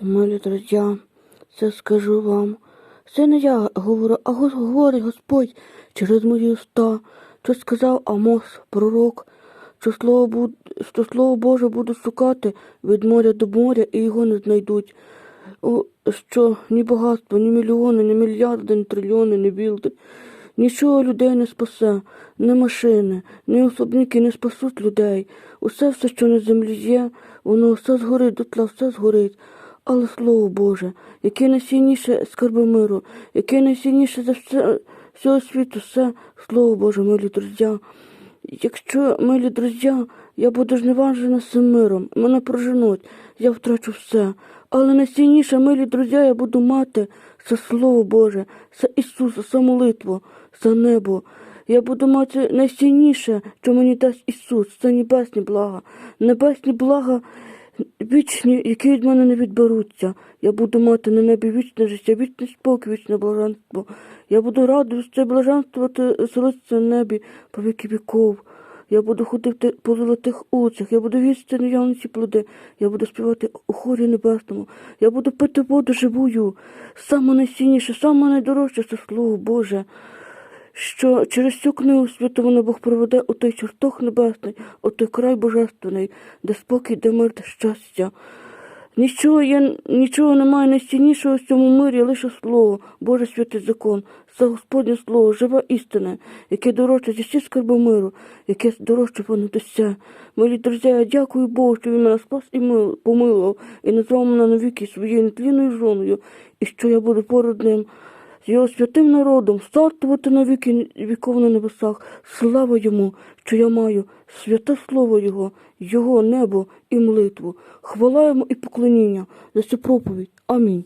Милі друзі, це скажу вам. Це не я говорю, а говорить Господь через мої уста, що сказав Амос, пророк, що слово, буд... що слово Боже буду шукати від моря до моря і його не знайдуть. О, що ні багатство, ні мільйони, ні мільярди, ні трильйони, ні білди. Нічого людей не спасе, ні машини, ні особники не спасуть людей. Усе все, що на землі є, воно все згорить, дотла все згорить. Але слово Боже, яке найсильніше скарби миру, яке найсильніше за все, всього світу, все слово Боже, милі друзі. Якщо, милі друзі, я буду зневажена цим миром, мене проженуть, я втрачу все. Але найсильніше, милі друзі, я буду мати це Слово Боже, це Ісус, це молитву, це небо. Я буду мати найсильніше, що мені дасть Ісус, це небесні блага. Небесні блага вічні, які від мене не відберуться. Я буду мати на небі вічне життя, вічний спокій, вічне блаженство. Я буду радуватися, блаженствувати, селитися на небі по віки віков. Я буду ходити по золотих улицях, я буду вісти наявності плоди, я буду співати у хорі небесному, я буду пити воду живую. Саме найцінніше, саме найдорожче це Слово Боже, що через цю книгу святу мене Бог проведе у той чертог небесний, у той край божественний, де спокій, де мир та щастя. Нічого є, нічого немає найціннішого в цьому мирі, лише слово, Боже святий закон, це Господнє слово, живе істина, яке дорожче зі всі скарби миру, яке дорожче понад усе. Милі друзі, я дякую Богу, що він мене спас і мил, помилував, і назвав мене навіки своєю нетлінною жоною, і що я буду поряд ним з його святим народом стартувати на віки віков на небесах. Слава йому, що я маю святе слово Його, Його небо і молитву. Хвала йому і поклоніння за цю проповідь. Амінь.